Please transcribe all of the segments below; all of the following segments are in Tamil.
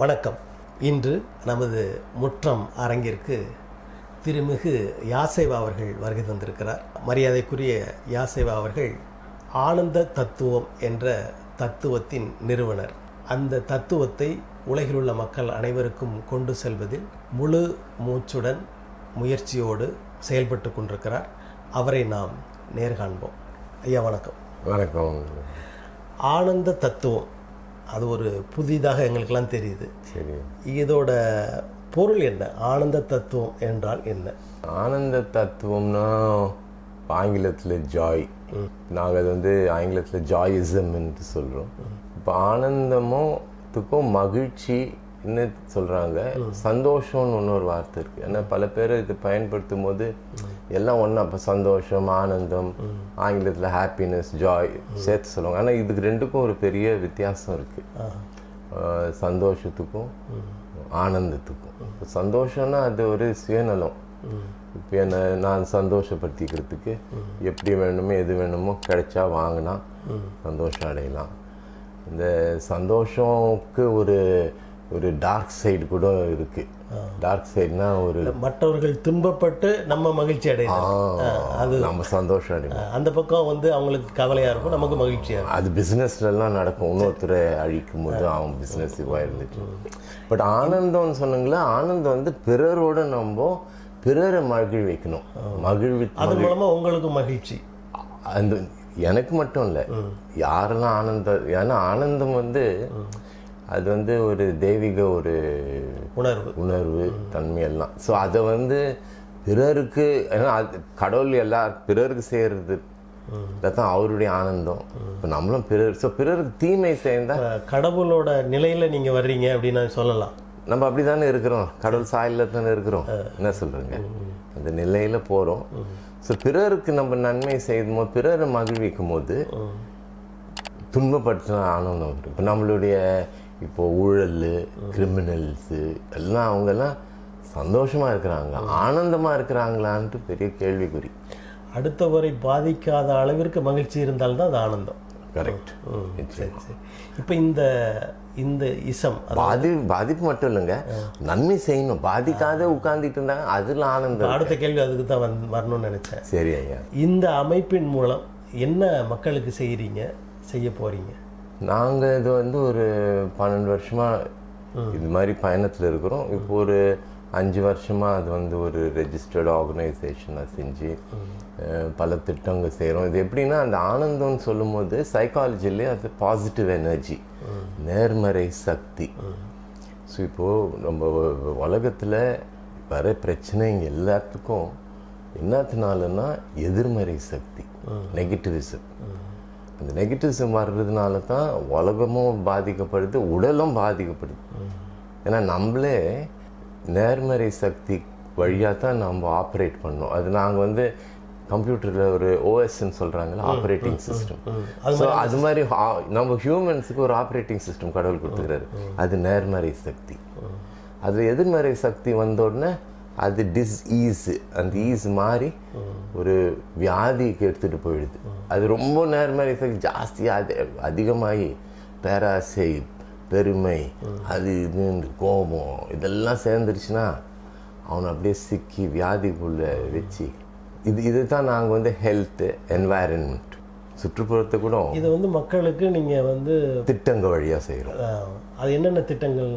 வணக்கம். இன்று நமது முற்றம் அரங்கிற்கு திருமிகு யாசேவா அவர்கள் வருகை தந்திருக்கிறார். மரியாதைக்குரிய யாசேவா அவர்கள் ஆனந்த தத்துவம் என்ற தத்துவத்தின் நிறுவனர். அந்த தத்துவத்தை உலகில் உள்ள மக்கள் அனைவருக்கும் கொண்டு செல்வதில் முழு மூச்சுடன் முயற்சியோடு செயல்பட்டு கொண்டிருக்கிறார். அவரை நாம் நேர்காண்போம் ஐயா வணக்கம். வணக்கம். ஆனந்த தத்துவம் அது ஒரு புதிதாக எங்களுக்கெல்லாம் தெரியுது. சரி. இதோட பொருள் என்ன? ஆனந்த தத்துவம் என்றால் என்ன? ஆனந்த தத்துவம்னா ஆங்கிலத்தில் ஜாய் நாங்கள் அது வந்து ஆங்கிலத்தில் ஜாயிசம் என்று சொல்கிறோம் இப்போ ஆனந்தமும் மகிழ்ச்சின்னு சொல்கிறாங்க சந்தோஷம்னு இன்னொரு வார்த்தை இருக்குது ஏன்னா பல பேர் இது பயன்படுத்தும் போது எல்லாம் ஒன்றா இப்போ சந்தோஷம் ஆனந்தம் ஆங்கிலத்தில் ஹாப்பினஸ் ஜாய் சேர்த்து சொல்லுவாங்க. ஆனால் இதுக்கு ரெண்டுக்கும் ஒரு பெரிய வித்தியாசம் இருக்குது சந்தோஷத்துக்கும் ஆனந்தத்துக்கும். சந்தோஷம்னா அது ஒரு சுயநலம். இப்போ என்ன நான் சந்தோஷப்படுத்திக்கிறதுக்கு எப்படி வேணுமோ எது வேணுமோ கிடைச்சா வாங்கினா சந்தோஷம் அடையலாம். இந்த சந்தோஷம்க்கு ஒரு ஒரு டார்க் சைடு கூட இருக்கு. டார்க் சைடுனா ஒரு மற்றவர்கள் துன்பப்பட்டு நம்ம மகிழ்ச்சி அடையலாம் அது நம்ம சந்தோஷம் அடையலாம் அந்த பக்கம் வந்து அவங்களுக்கு கவலையா இருக்கும் நமக்கு மகிழ்ச்சியா இருக்கும். அது பிஸ்னஸ்லாம் நடக்கும். இன்னொருத்தரை அழிக்கும் போது அவன் பிஸ்னஸ் இதுவாக இருந்துச்சு பட் ஆனந்தம்னு சொன்னீங்களா ஆனந்தம் வந்து பிறரோட நம்ம பிறரை மகிழ் வைக்கணும். மகிழ்வி அதன் மூலமா உங்களுக்கு மகிழ்ச்சி. அந்த எனக்கு மட்டும் இல்லை. யாரெல்லாம் ஆனந்தம் ஏன்னா ஆனந்தம் வந்து அது வந்து ஒரு தெய்வீக ஒரு உணர்வு. உணர்வு தன்மை எல்லாம் ஸோ அதை வந்து பிறருக்கு ஏன்னா அது கடவுள் எல்லா பிறருக்கு செய்கிறது தான் அவருடைய ஆனந்தம். இப்போ நம்மளும் பிறர் ஸோ பிறருக்கு தீமை அஹ், கடவுளோட நிலையில நீங்க வர்றீங்க அப்படின்னு சொல்லலாம். நம்ம அப்படி தானே இருக்கிறோம். கடவுள் சாயலில் தானே இருக்கிறோம் என்ன சொல்கிறேங்க அந்த நிலையில் போகிறோம் ஸோ பிறருக்கு நம்ம நன்மை செய்யும் போது பிறரை மகிழ்விக்கும் போது துன்பப்படுத்தின ஆனந்தம் இப்போ நம்மளுடைய இப்போ ஊழல் கிரிமினல்ஸு எல்லாம் அவங்கெல்லாம் சந்தோஷமாக இருக்கிறாங்க ஆனந்தமாக இருக்கிறாங்களான்ட்டு பெரிய கேள்விக்குறி. அடுத்தவரை பாதிக்காத அளவிற்கு மகிழ்ச்சி இருந்தால்தான் அது ஆனந்தம். கரெக்ட் சரி சரி. இப்போ இந்த இந்த இசம் பாதி பாதிப்பு மட்டும் இல்லைங்க. நன்மை செய்யணும். பாதிக்காத உட்கார்ந்துட்டு இருந்தாங்க அதில் ஆனந்தம் அடுத்த கேள்வி அதுக்கு தான் வந்து வரணும்னு நினைச்சேன். சரி ஐயா. இந்த அமைப்பின் மூலம் என்ன மக்களுக்கு செய்றீங்க செய்ய போறீங்க? நாங்கள் இது வந்து ஒரு பன்னெண்டு வருஷமாக இது மாதிரி பயணத்தில் இருக்கிறோம். இப்போ ஒரு அஞ்சு வருஷமாக அது வந்து ஒரு ரெஜிஸ்டர்டு ஆர்கனைசேஷனாக செஞ்சு பல திட்டங்கள் செய்கிறோம் இது எப்படின்னா அந்த ஆனந்தம்னு சொல்லும்போது சைக்காலஜிலே அது பாசிட்டிவ் எனர்ஜி நேர்மறை சக்தி. ஸோ இப்போது நம்ம உலகத்தில் வர பிரச்சனைங்க எல்லாத்துக்கும் என்னத்தினாலன்னா எதிர்மறை சக்தி நெகட்டிவிசம் அந்த நெகட்டிவிசம் வர்றதுனால தான் உலகமும் பாதிக்கப்படுது உடலும் பாதிக்கப்படுது. ஏன்னா நம்மளே நேர்மறை சக்தி வழியாக தான் நம்ம ஆப்ரேட் பண்ணோம். அது நாங்கள் வந்து கம்ப்யூட்டரில் ஒரு ஓஎஸ்ன்னு சொல்கிறாங்களா ஆப்ரேட்டிங் சிஸ்டம் ஸோ அது மாதிரி நம்ம ஹியூமன்ஸுக்கு ஒரு ஆப்ரேட்டிங் சிஸ்டம் கடவுள் கொடுத்துக்கிறாரு. அது நேர்மறை சக்தி. அது எதிர்மறை சக்தி வந்த உடனே அது டிஸ்ஈஸ் அந்த ஈஸ் மாதிரி ஒரு வியாதிக்கு எடுத்துட்டு போயிடுது. அது ரொம்ப நேர்மறை எஃபெக்ட் ஜாஸ்தியாக அதிகமாகி பேராசை பெருமை அது இது கோபம் இதெல்லாம் சேர்ந்துருச்சுன்னா அவனை அப்படியே சிக்கி வியாதிக்குள்ளே வச்சு இது இதுதான் நாங்கள் வந்து ஹெல்த்து என்வாயரன்மெண்ட் சுற்றுப்புறத்தை கூட இது வந்து மக்களுக்கு நீங்க வந்து திட்டங்கள் வழியாக செய்கிறோம் அது என்னென்ன திட்டங்கள்?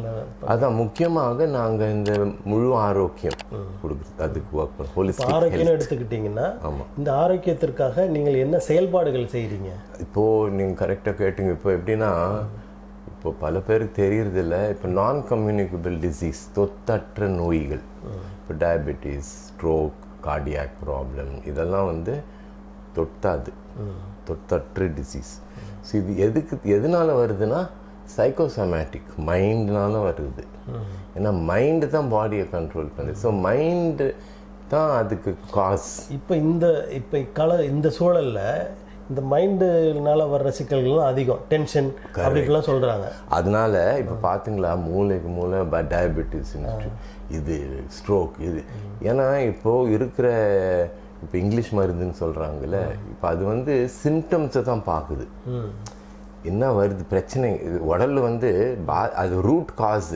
அதான் முக்கியமாக நாங்கள் இந்த முழு ஆரோக்கியம் கொடுக்குறது. அதுக்கு ஒர்க் பண்ணோம் ஹோலிஸ்டிக் ஆரோக்கியம்னு எடுத்துக்கிட்டீங்கன்னா ஆமாம் இந்த ஆரோக்கியத்திற்காக நீங்கள் என்ன செயல்பாடுகள் செய்றீங்க? இப்போது நீங்கள் கரெக்டாக கேட்டீங்க. இப்போ எப்படின்னா இப்போ பல பேருக்கு தெரியறதில்ல. இப்போ நான் கம்யூனிகபிள் டிசீஸ் தொத்தற்ற நோய்கள். இப்போ டயபெட்டிஸ் ஸ்ட்ரோக் கார்டியாக் ப்ராப்ளம் இதெல்லாம் வந்து தொட்டாது. தொத்தற்ற டிசீஸ் ஸோ இது எதுக்கு எதனால வருதுன்னா சைக்கோசமேட்டிக் மைண்ட்னால வருது. ஏன்னா மைண்டு தான் பாடியை கண்ட்ரோல் பண்ணுது. ஸோ மைண்டு தான் அதுக்கு காஸ் இப்போ இந்த இப்போ கால இந்த சூழல்ல இந்த மைண்டுனால வர்ற சிக்கல்கள்லாம் அதிகம். டென்ஷன் அப்படின்லாம் சொல்றாங்க. அதனால இப்போ பார்த்தீங்களா மூளைக்கு மூளை டயபெட்டிஸ் இது ஸ்ட்ரோக் இது. ஏன்னா இப்போ இருக்கிற இப்போ இங்கிலீஷ் மருந்துன்னு சொல்கிறாங்கல்ல இப்போ அது வந்து சிம்டம்ஸை தான் பார்க்குது என்ன வருது? பிரச்சனை இது உடல்ல வந்து பா அது ரூட் காஸ்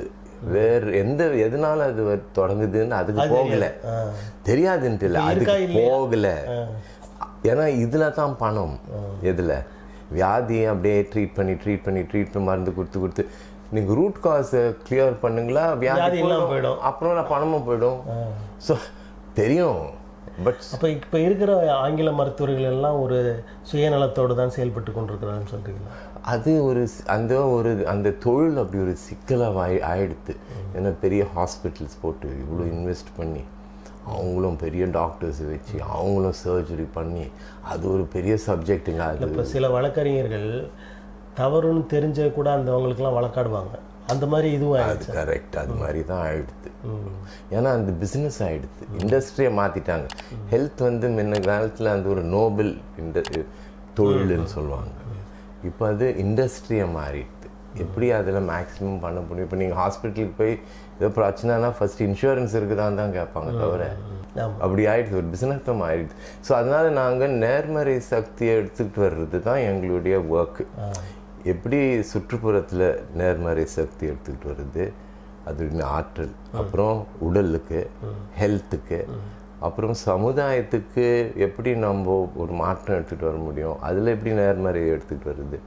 வேற எந்த எதனால அது தொடங்குதுன்னு அதுக்கு போகல. தெரியாதுன்ட்டு இல்லை அதுக்கு போகல. ஏன்னா இதுல தான் பணம். எதுல? வியாதியை அப்படியே ட்ரீட் பண்ணி ட்ரீட் பண்ணி ட்ரீட் பண்ணி மருந்து கொடுத்து கொடுத்து. நீங்க ரூட் காசை கிளியர் பண்ணுங்களா? வியாதி. போயிடும். அப்புறம் நான் பணமும் போயிடும். ஸோ தெரியும். பட் அப்போ இப்போ இருக்கிற ஆங்கில மருத்துவர்கள் எல்லாம் ஒரு சுயநலத்தோடு தான் செயல்பட்டு கொண்டிருக்கிறான்னு சொல்றீங்களா? அது ஒரு அந்த ஒரு அந்த தொழில் அப்படி ஒரு சிக்கலாக ஆயி ஆயிடுத்து. ஏன்னா பெரிய ஹாஸ்பிட்டல்ஸ் போட்டு இவ்வளோ இன்வெஸ்ட் பண்ணி அவங்களும் பெரிய டாக்டர்ஸ் வச்சு அவங்களும் சர்ஜரி பண்ணி அது ஒரு பெரிய சப்ஜெக்ட்டுங்க. அது இப்போ சில வழக்கறிஞர்கள் தவறுன்னு தெரிஞ்ச கூட அந்த அவங்களுக்குலாம் வழக்காடுவாங்க. அந்த மாதிரி இதுவும் ஆயிடுச்சு கரெக்ட் அது மாதிரி தான் ஆயிடுது. ஏன்னா அந்த பிஸ்னஸ் ஆயிடுது. இண்டஸ்ட்ரியை மாற்றிட்டாங்க ஹெல்த் வந்து முன்ன காலத்தில் அந்த ஒரு நோபல் இந்த தொழில்னு சொல்லுவாங்க. இப்போ அது இண்டஸ்ட்ரியை மாறிடுது. எப்படி அதில் மேக்ஸிமம் பண்ண முடியும்? இப்போ நீங்கள் ஹாஸ்பிட்டலுக்கு போய் ஏதோ பிரச்சனைனா ஃபர்ஸ்ட் இன்சூரன்ஸ் இருக்குதான்னு தான் கேட்பாங்க தவிர. அப்படி ஆயிடுது. ஒரு பிஸ்னஸ் தான் ஆயிடுது ஸோ அதனால நாங்கள் நேர்மறை சக்தியை எடுத்துக்கிட்டு வர்றது தான் எங்களுடைய ஒர்க்கு எப்படி சுற்றுப்புறத்தில் நேர்மறை சக்தி எடுத்துக்கிட்டு வருது? அதோட ஆற்றல் அப்புறம் உடலுக்கு ஹெல்த்துக்கு அப்புறம் சமுதாயத்துக்கு எப்படி நம்ம ஒரு மாற்றம் எடுத்துகிட்டு வர முடியும்? அதில் எப்படி நேர்மறை எடுத்துக்கிட்டு வருது?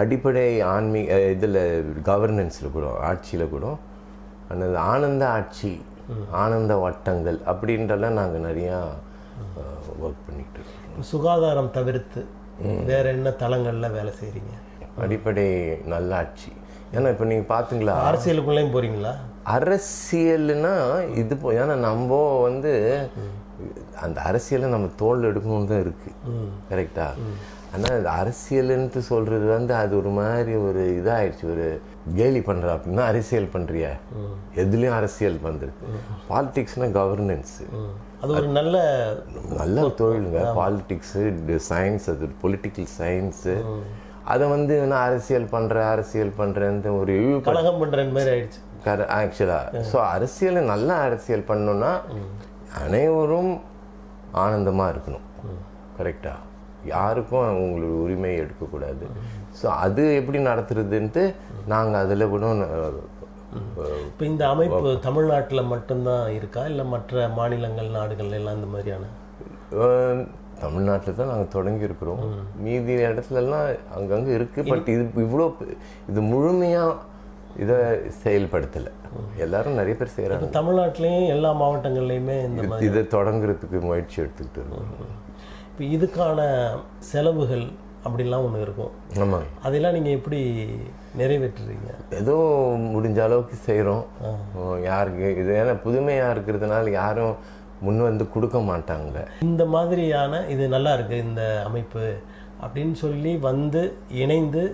அடிப்படை ஆன்மீக இதில் கவர்னன்ஸில் கூட ஆட்சியில் கூட அந்த ஆனந்த ஆட்சி ஆனந்த வட்டங்கள் அப்படின்றலாம் நாங்கள் நிறையா ஒர்க் பண்ணிட்டு இருக்கோம். சுகாதாரம் தவிர்த்து வேற என்ன தளங்கள்ல வேலை செய்றீங்க? அடிப்படை நல்லாட்சி. ஏன்னா இப்போ நீங்கள் பார்த்தீங்களா அரசியலுக்குள்ளேயும் போறீங்களா? அரசியல்னா இது போ ஏன்னா நம்ம வந்து அந்த அரசியலை நம்ம தோல் எடுக்கணும்னு தான் இருக்கு. கரெக்டா? ஆனால் இந்த அரசியல்ன்ட்டு சொல்றது வந்து அது ஒரு மாதிரி ஒரு இதாயிடுச்சு. ஒரு கேலி பண்ற அப்படின்னா அரசியல் பண்றியா. எதுலயும் அரசியல் வந்துருக்கு. பாலிடிக்ஸ்னா கவர்னன்ஸ் அது ஒரு நல்ல நல்ல தொழிலுங்க. பாலிடிக்ஸு சயின்ஸ் அது பொலிட்டிக்கல் சயின்ஸு அதை வந்து நான் அரசியல் பண்றேன் அரசியல் பண்றேன்னு ஒரு கலகம் பண்ற மாதிரி ஆயிடுச்சு. கர ஆக்சுவலாக ஸோ அரசியல் நல்ல அரசியல் பண்ணணும்னா அனைவரும் ஆனந்தமாக இருக்கணும். கரெக்டா யாருக்கும் அவங்களோட உரிமையை எடுக்கக்கூடாது. ஸோ அது எப்படி நடத்துறதுன்ட்டு நாங்கள் அதில் கூட இப்போ இந்த அமைப்பு தமிழ்நாட்டுல மட்டும்தான் இருக்கா? இல்ல மற்ற மாநிலங்கள் நாடுகள் எல்லாம் இந்த மாதிரியான? தமிழ்நாட்டில் தான் நாங்கள் தொடங்கியிருக்கிறோம் மீதி இடத்துலலாம் அங்கங்கே இருக்குது பட் இது இவ்வளோ இது முழுமையாக இதை செயல்படுத்தலை. எல்லாரும் நிறைய பேர் செய்கிறாங்க தமிழ்நாட்டிலையும் எல்லா மாவட்டங்கள்லையுமே இந்த இதை தொடங்குறதுக்கு முயற்சி எடுத்துக்கிட்டு இருக்கோம். இப்போ இதுக்கான செலவுகள் அப்படிலாம் ஒன்று இருக்கும். ஆமாம் அதெல்லாம் நீங்கள் எப்படி நிறைவேற்றுறீங்க? ஏதோ முடிஞ்ச அளவுக்கு செய்கிறோம் யாருக்கு இது ஏன்னா புதுமையாக இருக்கிறதுனால யாரும் முன் வந்து கொடுக்க மாட்டாங்க. இந்த மாதிரியான இது நல்லா இருக்கு இந்த அமைப்பு அப்படின்னு சொல்லி வந்து இணைந்து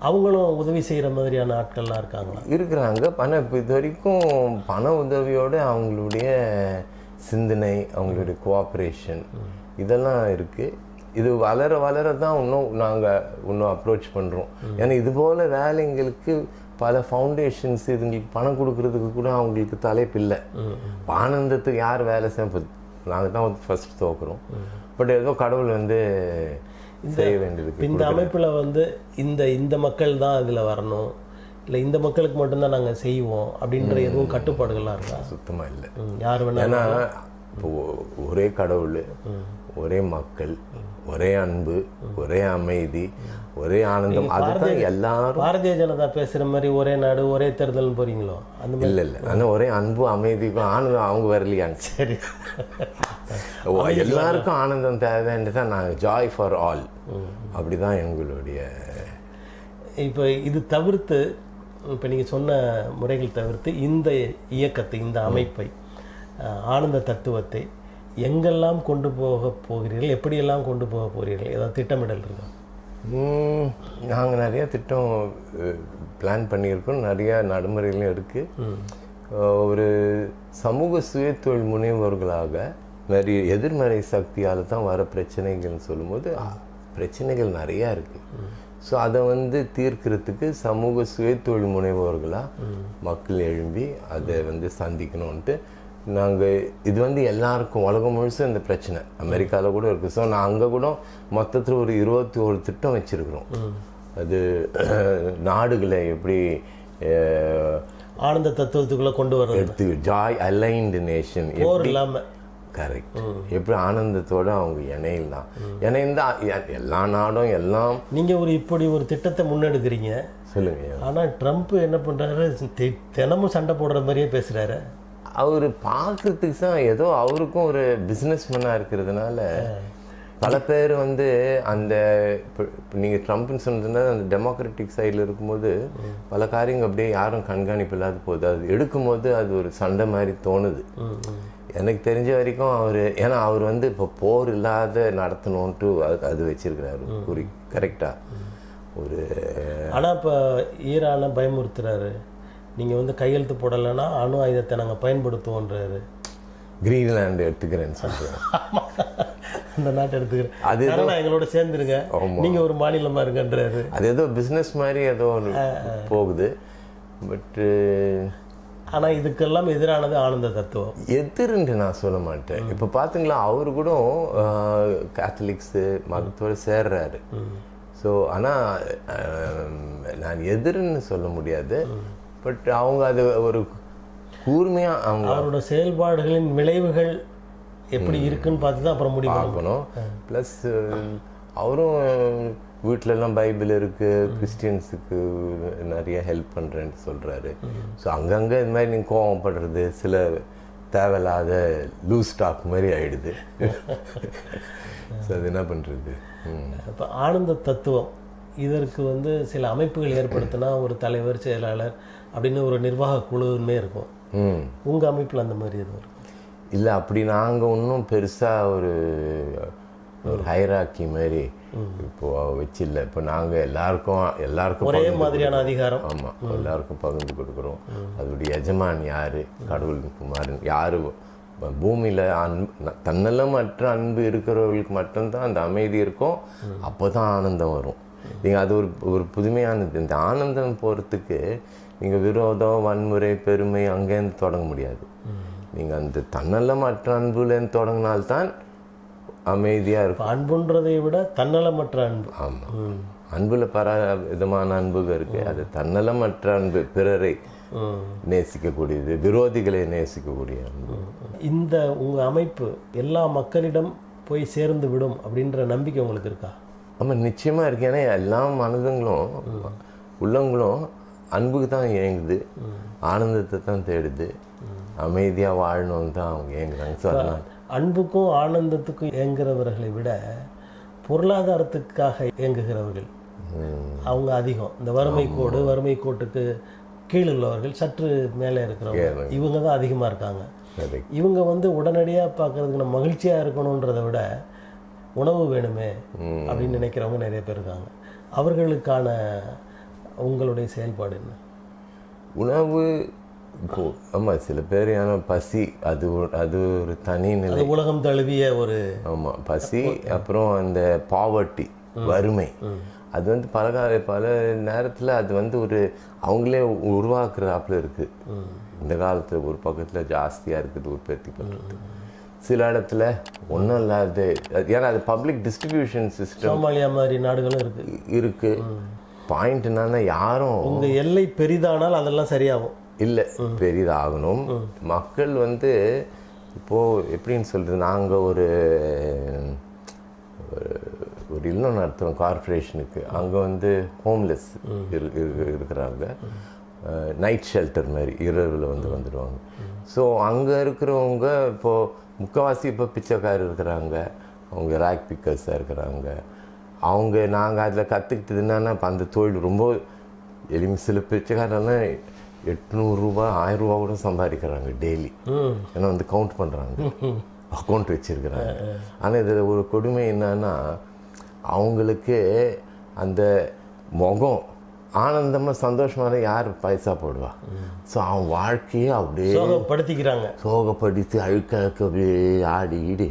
அவங்களும் உதவி செய்கிற மாதிரியான ஆட்கள்லாம் இருக்காங்களா? இருக்கிறாங்க. பணம் இப்போ இது வரைக்கும் பண உதவியோட அவங்களுடைய சிந்தனை அவங்களுடைய கோஆப்ரேஷன் இதெல்லாம் இருக்குது இது வளர வளர தான் இன்னும் நாங்கள் இன்னும் அப்ரோச் பண்ணுறோம் ஏன்னா இது போல் வேலைங்களுக்கு பல ஃபவுண்டேஷன்ஸ் இதுங்களுக்கு பணம் கொடுக்கறதுக்கு கூட அவங்களுக்கு தலைப்பு இல்லை ஆனந்தத்துக்கு யார் வேலை செய்ய நாங்கள் தான் வந்து ஃபர்ஸ்ட் தோக்குறோம். பட் ஏதோ கடவுள் வந்து செய்ய வேண்டியதுக்கு இந்த அமைப்பில் வந்து இந்த இந்த மக்கள் தான் இதில் வரணும். இல்லை இந்த மக்களுக்கு மட்டும்தான் நாங்கள் செய்வோம் அப்படின்ற எதுவும் கட்டுப்பாடுகள்லாம் இருக்கா? சுத்தமாக இல்லை. யார் வேணா ஏன்னா இப்போ ஒரே கடவுள். ஒரே மக்கள் ஒரே அன்பு ஒரே அமைதி ஒரே ஆனந்தம். அதுதான் எல்லாரும் பாரதிய ஜனதா பேசுகிற மாதிரி ஒரே நாடு ஒரே தேர்தல் போறீங்களோ? அந்த இல்ல இல்ல. ஆனா ஒரே அன்பு அமைதிக்கும் ஆனந்தம் அவங்க வரலையாங்க. சரி. எல்லாருக்கும் ஆனந்தம் தேவைன்னு தான் நாங்கள் ஜாய் ஃபார் ஆல் அப்படிதான் எங்களுடைய இப்போ இது தவிர்த்து இப்போ நீங்கள் சொன்ன முறைகள் தவிர்த்து இந்த இயக்கத்தை இந்த அமைப்பை ஆனந்த தத்துவத்தை எங்கெல்லாம் கொண்டு போக போகிறீர்கள்? எப்படியெல்லாம் கொண்டு போக போகிறீர்கள்? ஏதாவது திட்டமிடல் இருக்கா? நாங்கள் நிறைய திட்டம் பிளான் பண்ணியிருக்கோம். நிறைய நடைமுறையிலும் இருக்கு. அஹ், ஒரு சமூக சுயதொழில் முனைவோர்களாக நிறைய எதிர்மறை சக்தியால் தான் வர பிரச்சனைகள்னு சொல்லும்போது பிரச்சனைகள் நிறையா இருக்கு. ஸோ அதை வந்து தீர்க்கிறதுக்கு சமூக சுயதொழில் முனைவோர்களாக மக்கள் எழும்பி அதை வந்து சந்திக்கணும்ன்ட்டு நாங்கள் இது வந்து எல்லாருக்கும் உலகம் முழுசும் இந்த பிரச்சனை. அமெரிக்காவில் கூட இருக்குது ஸோ நான் அங்கே கூட மொத்தத்தில் ஒரு இருபத்தி ஒரு திட்டம் வச்சுருக்குறோம். அது நாடுகளை எப்படி ஆனந்த தத்துவத்துக்குள்ள கொண்டு வர்றது. எடுத்து ஜாய் அலைன்டு நேஷன் போர் இல்லாம. கரெக்ட் எப்படி ஆனந்தத்தோட அவங்க இணையலாம். இணைந்தா எல்லா நாடும் எல்லாம் நீங்க ஒரு இப்படி ஒரு திட்டத்தை முன்னெடுக்கிறீங்க. சொல்லுங்க ஆனா ட்ரம்ப் என்ன பண்றாரு? தி- தினமும் சண்டை போடுற மாதிரியே பேசுறாரு. அவர் பார்க்கறதுக்கு தான் ஏதோ அவருக்கும் ஒரு பிஸ்னஸ் மேனாக இருக்கிறதுனால பல பேர் வந்து அந்த இப்போ நீங்கள் ட்ரம்ப்னு சொன்னதுன்னா அந்த டெமோக்ராட்டிக் சைடில் இருக்கும்போது பல காரியங்கள் அப்படியே யாரும் கண்காணிப்பு இல்லாத போகுது அது எடுக்கும்போது அது ஒரு சண்டை மாதிரி தோணுது. எனக்கு தெரிஞ்ச வரைக்கும் அவர் ஏன்னா அவர் வந்து இப்போ போர் இல்லாத நடத்தணுன்ட்டு அது வச்சிருக்கிறாரு. குறி கரெக்டாக ஒரு ஆனா இப்ப ஈரானை பயமுறுத்துறாரு. நீங்க வந்து கையெழுத்து போடலைன்னா அணு ஆயுதத்தை நாங்க பயன்படுத்துவோன்றாரு. கிரீன்லாந்து எடுத்துக்கிறேன்னு சொல்கிறேன் அந்த நாட்டை எடுத்துக்கிறேன். அது கனடா எங்களோட சேர்ந்துருங்க. நீங்க ஒரு மாநிலமா இருங்கன்றாரு. அது ஏதோ பிஸ்னஸ் மாதிரி ஏதோ ஒரு போகுது. பட்டு ஆனா இதுக்கெல்லாம் எதிரானது ஆனந்த தத்துவம். எதிர்ன்னு நான் சொல்ல மாட்டேன். இப்போ பார்த்தீங்களா அவரு கூட கேத்தலிக்ஸு மதத்தோடு சேர்றாரு. ஸோ ஆனால் நான் எதிர்ன்னு சொல்ல முடியாது. பட் அவங்க அது ஒரு கூர்மையாக அவங்க அவரோட செயல்பாடுகளின் விளைவுகள் எப்படி இருக்குன்னு பார்த்து தான் அப்புறம் முடிவு பண்ணணும். பார்க்கணும். ப்ளஸ் அவரும் வீட்ல எல்லாம் பைபிள் இருக்கு கிறிஸ்டியன்ஸுக்கு நிறைய ஹெல்ப் பண்றேன்னு சொல்றாரு. ஸோ அங்கங்க இது மாதிரி நீங்க கோவப்படுறது சில தேவையில்லாத லூஸ் ஸ்டாக் மாதிரி ஆயிடுது. ஸோ அது என்ன பண்றது? ம். இப்போ ஆனந்த தத்துவம் இதற்கு வந்து சில அமைப்புகள் ஏற்படுத்தினா ஒரு தலைவர் செயலாளர் அப்படின்னு ஒரு நிர்வாக குழுன்னே இருக்கும். ம். உங்க அமைப்புல அந்த மாதிரி எதுவும் இருக்கும் இல்லை அப்படி நாங்கள் ஒன்றும் பெருசாக ஒரு ஒரு ஹைராக்கி மாதிரி இப்போ வச்சில்ல. இப்போ நாங்கள் எல்லாருக்கும் எல்லாருக்கும் ஒரே மாதிரியான அதிகாரம். ஆமா எல்லாருக்கும் பகிர்ந்து கொடுக்குறோம். அதோடைய எஜமான் யாரு? கடவுள் குமாரன். யாரு? பூமியில அன்பு தன்னலமற்ற அன்பு இருக்கிறவர்களுக்கு மட்டும்தான் அந்த அமைதி இருக்கும். அப்போதான் ஆனந்தம் வரும். நீங்க அது ஒரு ஒரு புதுமையானது. இந்த ஆனந்தம் போறதுக்கு நீங்க விரோதம் வன்முறை பெருமை அங்கேருந்து தொடங்க முடியாது. நீங்க அந்த தன்னலமற்ற அன்புலேருந்து தொடங்கினால்தான் அமைதியா இருக்கும். அன்புன்றதை விட தன்னலமற்ற அன்பு. ஆமா. அன்புல பல விதமான அன்புகள் இருக்கு. அது தன்னலமற்ற அன்பு பிறரை. நேசிக்கக்கூடியது விரோதிகளை நேசிக்கக்கூடிய அன்பு. இந்த உங்க அமைப்பு எல்லா மக்களிடம் போய் சேர்ந்து விடும் அப்படின்ற நம்பிக்கை உங்களுக்கு இருக்கா? ஆமா நிச்சயமா இருக்கு. ஏன்னா எல்லா மனதுங்களும் உள்ளங்களும் அன்புக்கு தான் ஏங்குது ஆனந்தத்தை தான் தேடுது. அமைதியா வாழணும்னு தான் அவங்க ஏங்குறாங்க ஸோ அதனால. அன்புக்கும் ஆனந்தத்துக்கும் ஏங்குறவர்களை விட பொருளாதாரத்துக்காக ஏங்குகிறவர்கள் அவங்க அதிகம். இந்த வறுமை கோடு வறுமை கோட்டுக்கு கீழ் உள்ளவர்கள் சற்று மேலே இருக்கிறவங்க இவங்க தான் அதிகமாக இருக்காங்க. இவங்க வந்து உடனடியாக பார்க்கறதுக்கு நம்ம மகிழ்ச்சியாக இருக்கணுன்றதை விட உணவு வேணுமே அப்படின்னு நினைக்கிறவங்க நிறைய பேர் இருக்காங்க. அவர்களுக்கான உங்களுடைய செயல்பாடு என்ன? உணவு இப்போ ஆமா சில பேர் ஏன்னா பசி அது ஒரு- அது ஒரு தனி நிலை. உலகம் தழுவிய ஒரு ஆமா பசி அப்புறம் அந்த பாவர்ட்டி வறுமை. அது வந்து பல கால பல நேரத்துல அது வந்து ஒரு அவங்களே உருவாக்குறாப்புல இருக்கு. இந்த காலத்துல ஒரு பக்கத்துல ஜாஸ்தியா இருக்குது உற்பத்தி பண்றது சில இடத்துல ஒன்றும் இல்லாத ஏன்னா அது பப்ளிக் டிஸ்ட்ரிபியூஷன் சிஸ்டம் சோமாலியா மாதிரி நாடுகளும் இருக்கு. இருக்கு. பாயிண்ட் என்னன்னா யாரும் உங்க எல்லை பெரிதானால் அதெல்லாம் சரியாகும். இல்லை பெரிதாகணும். மக்கள் வந்து இப்போ எப்படின்னு சொல்றது நாங்க ஒரு ஒரு- இல்லம் நடத்துகிறோம் கார்ப்பரேஷனுக்கு அங்க வந்து ஹோம்லெஸ் இருக்கிறாங்க. நைட் ஷெல்டர் மாதிரி இரவில் வந்து வந்துடுவாங்க. ஸோ அங்க இருக்கிறவங்க இப்போ முக்கால்வாசி இப்போ பிச்சைக்காரர் இருக்கிறாங்க. அவங்க ரேக் பிக்கர்ஸாக இருக்கிறாங்க. அவங்க நாங்கள் அதில் கற்றுக்கிட்டது என்னன்னா இப்போ அந்த தொழில் ரொம்ப எளிமை சில பிச்சைக்காரெல்லாம் எட்நூறுரூபா ஆயிரம் ரூபா கூட சம்பாதிக்கிறாங்க டெய்லி ஏன்னா வந்து கவுண்ட் பண்ணுறாங்க அக்கௌண்ட் வச்சிருக்கிறாங்க. ஆனால் இதில் ஒரு கொடுமை என்னன்னா அவங்களுக்கு அந்த முகம் ஆனந்தமா சந்தோஷமான யார் பைசா போடுவா? ஸோ அவன் வாழ்க்கையே அப்படியே சோகப்படுத்திக்கிறாங்க. சோகப்படுத்தி அழுக்க அழுக்க அப்படியே ஆடி ஈடி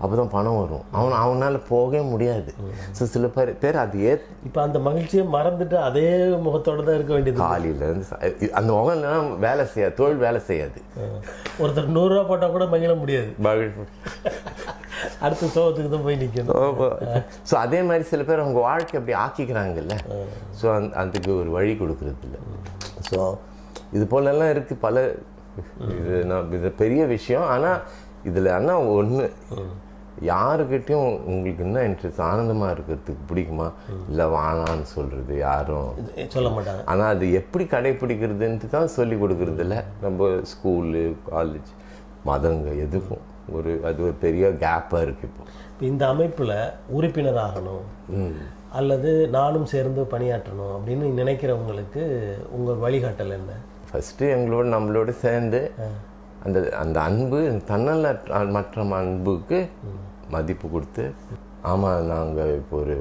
அப்பதான் பணம் வரும். அவன் அவனால போகவே முடியாது. ஸோ சில பேர் பேர் அது ஏ இப்போ அந்த மகிழ்ச்சியை மறந்துட்டு அதே முகத்தோட தான் இருக்க வேண்டியது. காலையில இருந்து சா- அந்த முகம் இல்லைன்னா வேலை செய்யாது தொழில் வேலை செய்யாது. ஒருத்தர் நூறுரூவா போட்டால் கூட மகிழ முடியாது. அடுத்த சோகத்துக்கு தான் போய் நிற்கணும் ஸோ அதே மாதிரி சில பேர் அவங்க வாழ்க்கை அப்படி ஆக்கிக்கிறாங்கல்ல. ஸோ அந் அதுக்கு ஒரு வழி கொடுக்கறது இல்லை. ஸோ இது போலெல்லாம் இருக்குது பல. இது நான் இது பெரிய விஷயம். ஆனால் இதில் ஆனால் ஒன்று யாருக்கிட்டையும் உங்களுக்கு என்ன இன்ட்ரெஸ்ட் ஆனந்தமாக இருக்கிறதுக்கு பிடிக்குமா? இல்லை வானான்னு சொல்கிறது யாரும்? சொல்ல மாட்டாங்க. ஆனால் அது எப்படி கடைப்பிடிக்கிறதுன்ட்டு தான் சொல்லி கொடுக்கறது இல்ல. நம்ம ஸ்கூலு காலேஜ் மதங்க எதுக்கும். ஒரு அது ஒரு பெரிய கேப்பாக இருக்குது இப்போ. இப்போ இந்த அமைப்பில் உறுப்பினர் ஆகணும். அல்லது நானும் சேர்ந்து பணியாற்றணும் அப்படின்னு நினைக்கிறவங்களுக்கு உங்கள் வழிகாட்டல் என்ன? ஃபஸ்ட்டு எங்களோட நம்மளோட சேர்ந்து அந்த அந்த அன்பு தன்னல மற்ற அன்புக்கு மதிப்பு கொடுத்து ஆமாம் நாங்கள் இப்போ ஒரு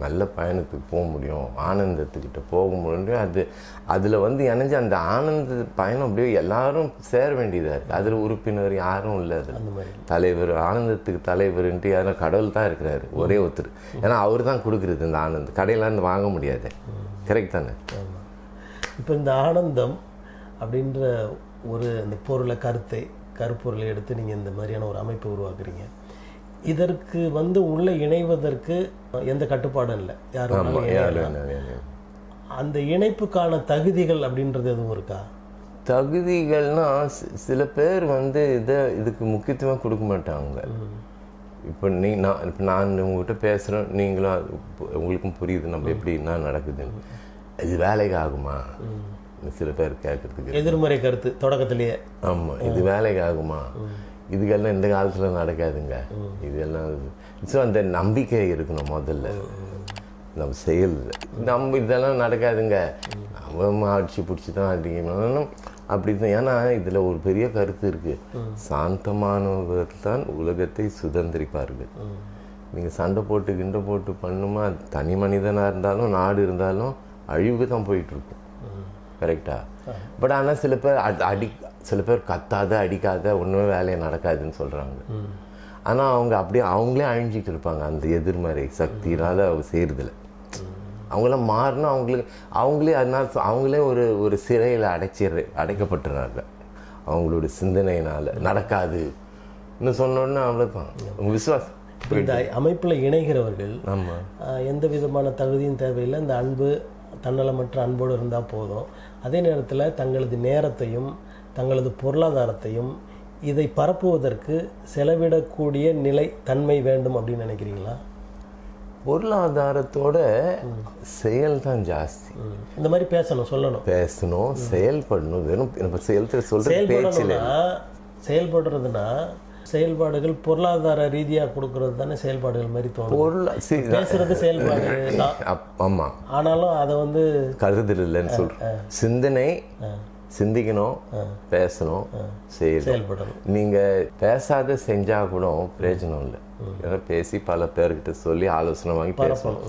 நல்ல பயணத்துக்கு போக முடியும் ஆனந்தத்துக்கிட்ட போக முடியும் அது அதில் வந்து இணைஞ்சு அந்த ஆனந்த பயணம் அப்படியே எல்லாரும் சேர வேண்டியதாக இருக்குது அதில் உறுப்பினர் யாரும் இல்லை அதில். தலைவர் ஆனந்தத்துக்கு தலைவர்ன்ட்டு யாரும் கடவுள் தான் இருக்கிறாரு ஒரே ஒருத்தர். ஏன்னா அவர் தான் கொடுக்குறது இந்த ஆனந்தம் கடையில இருந்து வாங்க முடியாது. கரெக்ட் தானே? இப்போ இந்த ஆனந்தம் அப்படின்ற ஒரு இந்த பொருளை கருத்தை கருப்பொருளை எடுத்து நீங்கள் இந்த மாதிரியான ஒரு அமைப்பை உருவாக்குறீங்க. இதற்கு வந்து உள்ளே இணைவதற்கு எந்த கட்டுப்பாடும் இல்லை. யாரும். அந்த இணைப்புக்கான தகுதிகள் அப்படின்றது எதுவும் இருக்கா? தகுதிகள்னா சி- சில பேர் வந்து இதை இதுக்கு முக்கியத்துவம் கொடுக்க மாட்டாங்க. இப்போ நீ நான் இப்போ நான் உங்ககிட்ட பேசுகிறேன் நீங்களும் உங்களுக்கும் புரியுது நம்ம எப்படி என்ன நடக்குதுன்னு. இது வேலைக்கு ஆகுமா? சில பேர் கேட்கறதுக்கு எதிர்மறை கருத்து தொடக்கத்திலேயே. ஆமாம் இது வேலைக்கு ஆகுமா? இதுக்கெல்லாம் இந்த காலத்தில் நடக்காதுங்க. இதெல்லாம் ஸோ அந்த நம்பிக்கை இருக்கணும் முதல்ல. நம்ம செயல் நம்ம இதெல்லாம் நடக்காதுங்க. அவன் ஆட்சி பிடிச்சி தான் அடிக்கணும். அப்படி தான் ஏன்னா இதில் ஒரு பெரிய கருத்து இருக்குது சாந்தமானவர் தான் உலகத்தை சுதந்திரிப்பார்கள். நீங்கள் சண்டை போட்டு கிண்டை போட்டு பண்ணுமா? தனி மனிதனாக இருந்தாலும் நாடு இருந்தாலும் அழிவுக்கு தான் போயிட்டுருக்கும் கரெக்டா பட் ஆனால் சில பேர் அடி- சில பேர் கத்தாத அடிக்காத ஒன்றுமே வேலையை நடக்காதுன்னு சொல்கிறாங்க ஆனால் அவங்க அப்படியே அவங்களே அழிஞ்சிட்டு இருப்பாங்க. அந்த எதிர்மறை சக்தினால அவங்க செய்கிறதில்ல அவங்களாம் மாறினா அவங்களுக்கு அவங்களே அதனால அவங்களே ஒரு ஒரு சிறையில் அடைச்சிடு அடைக்கப்பட்டுறாங்க. அவங்களோட சிந்தனையினால. நடக்காது இன்னும் சொன்னோன்னே அவ்வளோதான் விசுவாசம் இந்த அமைப்பில் இணைகிறவர்கள் ஆமாம் எந்த விதமான தகுதியும் தேவையில்லை. இந்த அன்பு தன்னலமற்ற அன்போடு இருந்தால் போதும். அதே நேரத்தில் தங்களது நேரத்தையும் தங்களது பொருளாதாரத்தையும் இதை பரப்புவதற்கு செலவிடக்கூடிய நிலை தன்மை வேண்டும் அப்படின்னு நினைக்கிறீங்களா? பொருளாதாரத்தோட செயல் தான் ஜாஸ்தி. இந்த மாதிரி பேசணும் சொல்லணும். பேசணும் செயல்படணும். வெறும் நம்ம செயல் சொல்ற பேச்சில். செயல்படணும்னா செயல்படுறதுனா செயல்பாடுகள் பொருளாதார ரீதியாக கொடுக்கறது தானே செயல்பாடுகள் மாதிரி தோணும் பொருள் பேசுறது செயல்பாடு தான் அப்- ஆமா. ஆனாலும் அதை வந்து கருதல் இல்லைன்னு சொல்றேன் சிந்தனை சிந்திக்கணும் பேசணும் செய்யணும். செயல்படணும். நீங்க பேசாத செஞ்சா கூட பிரயோஜனம் இல்லை. ஏன்னா பேசி பல பேர்கிட்ட சொல்லி ஆலோசனை வாங்கி பேசணும்.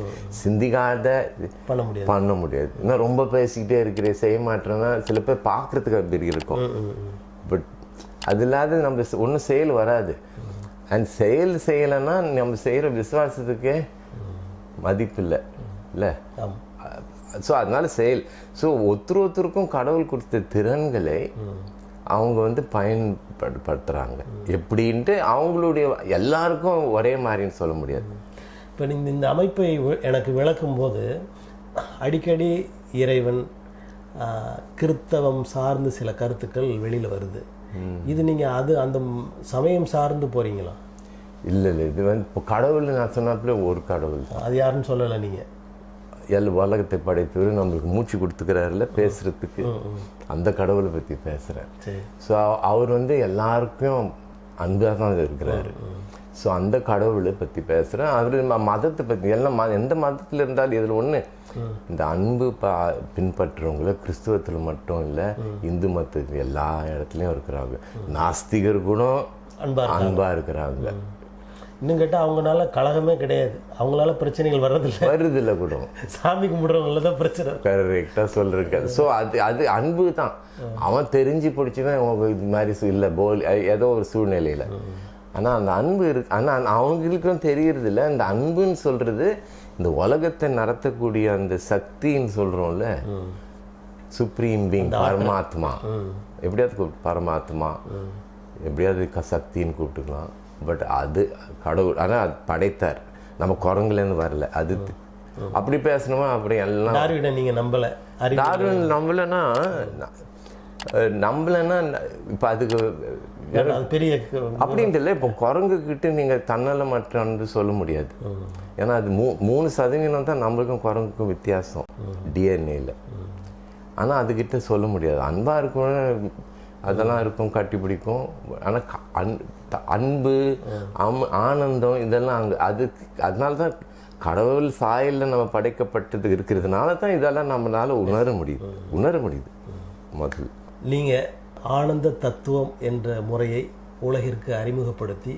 சிந்திக்காத பண்ண முடியாது. பண்ண முடியாது. ஏன்னா ரொம்ப பேசிக்கிட்டே இருக்கிற செய்ய மாட்டேன்னா சில பேர் பார்க்கறதுக்கு அப்படி இருக்கும். அது இல்லாத நம்ம ஒன்றும் செயல் வராது. அண்ட் செயல் செய்யலைன்னா நம்ம செய்கிற விசுவாசத்துக்கே மதிப்பு இல்லை. இல்லை? ஸோ அதனால செயல். ஸோ ஒருத்தர் ஒருத்தருக்கும் கடவுள் கொடுத்த திறன்களை அவங்க வந்து பயன்படுத்துகிறாங்க எப்படின்ட்டு அவங்களுடைய எல்லாருக்கும் ஒரே மாதிரின்னு சொல்ல முடியாது. இப்போ நீங்கள் இந்த அமைப்பை எனக்கு விளக்கும் போது அடிக்கடி இறைவன் கிறித்தவம் சார்ந்து சில கருத்துக்கள் வெளியில் வருது. இது நீங்கள் அது அந்த சமயம் சார்ந்து போறீங்களா? இல்லை இல்லை. இது வந்து இப்போ கடவுள் நான் சொன்னாப்புல ஒரு கடவுள் அது யாருன்னு சொல்லலை நீங்கள் எல் உலகத்தை படைத்தவர் நம்மளுக்கு மூச்சு கொடுத்துக்கிறாருல பேசுறதுக்கு. அந்த கடவுளை பற்றி பேசுகிறேன் ஸோ அவர் வந்து எல்லாருக்கும் அன்பாக தான் இருக்கிறாரு. ஸோ அந்த கடவுளை பற்றி பேசுகிறேன் அவர் மதத்தை பற்றி எல்லாம் எந்த மதத்தில் இருந்தாலும் இதில் ஒன்று இந்த அன்பு பா பின்பற்றுறவங்கள கிறிஸ்துவத்தில் மட்டும் இல்லை இந்து மதத்தில் எல்லா இடத்துலையும் இருக்கிறாங்க. நாஸ்திகர் கூட அன்பா அன்பாக இருக்கிறாங்க. இன்னும் கேட்டால் அவங்களால கலகமே கிடையாது. அவங்களால பிரச்சனைகள் வர்றதில்லை. வருதில்ல கூட சாமி கும்பிட்றவங்கள தான் பிரச்சனை. கரெக்டாக சொல்கிறீங்க ஸோ அது அது அன்பு தான். அவன் தெரிஞ்சு பிடிச்சிதான் அவங்க இது மாதிரி இல்லை போல் ஏதோ ஒரு சூழ்நிலையில். ஆனால் அந்த அன்பு இருக்கு ஆனால் அவங்களுக்கும் தெரியறது இல்லை அந்த அன்புன்னு சொல்கிறது இந்த உலகத்தை நடத்தக்கூடிய அந்த சக்தின்னு சொல்கிறோம்ல சுப்ரீம் பீங் பரமாத்மா. எப்படியாவது கூப்பிட்டு பரமாத்மா. எப்படியாவது சக்தின்னு கூப்பிட்டுக்கலாம். பட் அது கடவுள் ஆனால் அது படைத்தார். நம்ம குரங்குலேருந்து வரல. அது அப்படி பேசணுமா? அப்படி எல்லாம் டார்வினை நீங்கள் நம்பலை. டார்வின் நம்மளனா அஹ், நம்பலைன்னா இப்போ அதுக்கு அது பெரிய அப்படின்ட்டு இல்லை இப்போ குரங்கு கிட்ட நீங்கள் தன்னலமற்றன்னு சொல்ல முடியாது. ஏன்னா அது மூ மூணு சதவீதம் தான் நம்மளுக்கும் குரங்குக்கும் வித்தியாசம் டிஎன்ஏல ஆனால் அதுகிட்ட சொல்ல முடியாது. அன்பாக இருக்கும் அதெல்லாம் இருக்கும் கட்டி பிடிக்கும். ஆனால் அன் அன்பு அம் ஆனந்தம் இதெல்லாம் அங்கே அது அதனால தான் கடவுள் சாயலில் நம்ம படைக்கப்பட்டது இருக்கிறதுனால தான் இதெல்லாம் நம்மளால உணர முடியுது. உணர முடியுது. முதல்ல நீங்கள் ஆனந்த தத்துவம் என்ற முறையை உலகிற்கு அறிமுகப்படுத்தி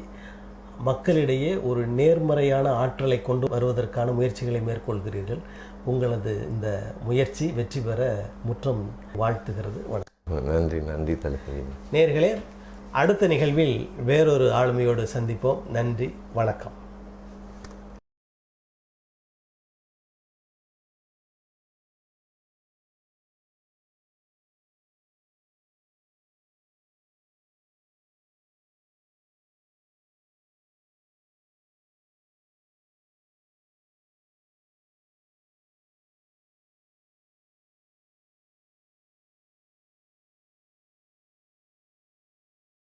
மக்களிடையே ஒரு நேர்மறையான ஆற்றலை கொண்டு வருவதற்கான முயற்சிகளை மேற்கொள்கிறீர்கள். உங்களது இந்த முயற்சி வெற்றி பெற முற்றம் வாழ்த்துகிறது. வணக்கம். நன்றி நன்றி தளபதி நேர்களே அடுத்த நிகழ்வில் வேறொரு ஆளுமையோடு சந்திப்போம். நன்றி வணக்கம்.